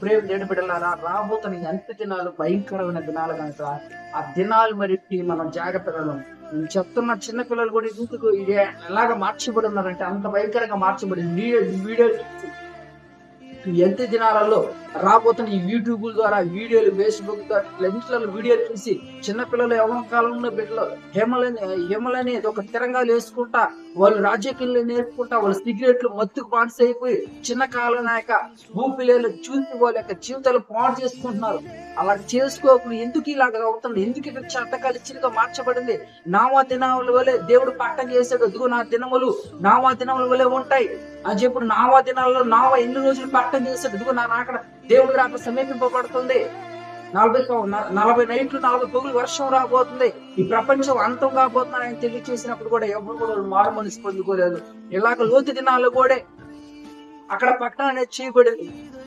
ప్రేమ లేని బిడ్డలారా రాబోతున్న ఎంత దినాలు భయంకరమైన దినాలు కనుక. ఆ దినాలు మరి మనం జాగ్రత్తగా నేను చెప్తున్న చిన్న పిల్లలు కూడా ఇందుకు ఇది ఎలాగ మార్చబడి ఉన్నారంటే అంత భయంకరంగా మార్చబడింది వీడియో వీడియో చూసి ఎంత దినాలలో రాబోతున్న ఈ యూట్యూబ్ ద్వారా వీడియోలు ఫేస్బుక్ ద్వారా ఇంట్లో వీడియోలు చూసి చిన్నపిల్లలు ఎవరి కాలంలో బిడ్డలు హేమలని హేమలని ఒక తిరంగాలు వేసుకుంటా వాళ్ళు రాజకీయాలు నేర్చుకుంటా వాళ్ళు సిగరెట్లు మత్తుకు బానిస అయిపోయి చిన్న కాలం నాయక భూపిల్లలు చూసి వాళ్ళ యొక్క జీవితాలు పాడు చేసుకుంటున్నారు. అలా చేసుకోకుండా ఎందుకు ఇలాగ అవుతుంది? ఎందుకు ఇక్కడ చట్టకాలు చిరుగా మార్చబడింది? నామా దినముల వలె దేవుడు పట్టం చేశాడు. అదిగో నా దినములు నామా దినముల వలె ఉంటాయి. అని చెప్పి నావా దినాల్లో నావా ఎన్ని రోజులు పట్టం చేశాడు ఇదిగో నా రాకడ దేవుడు రాక సమీపింపబడుతుంది. నలభై నలభై నైట్లు నలభై పొగులు వర్షం రాబోతుంది. ఈ ప్రపంచం అంతం కాబోతుంది ఆయన తెలియచేసినప్పుడు కూడా ఎవరు కూడా మారు మనసు పొందుకోలేదు. ఇలాగ లోతు దినాలు కూడా అక్కడ పట్టణం అనేది చేయబడింది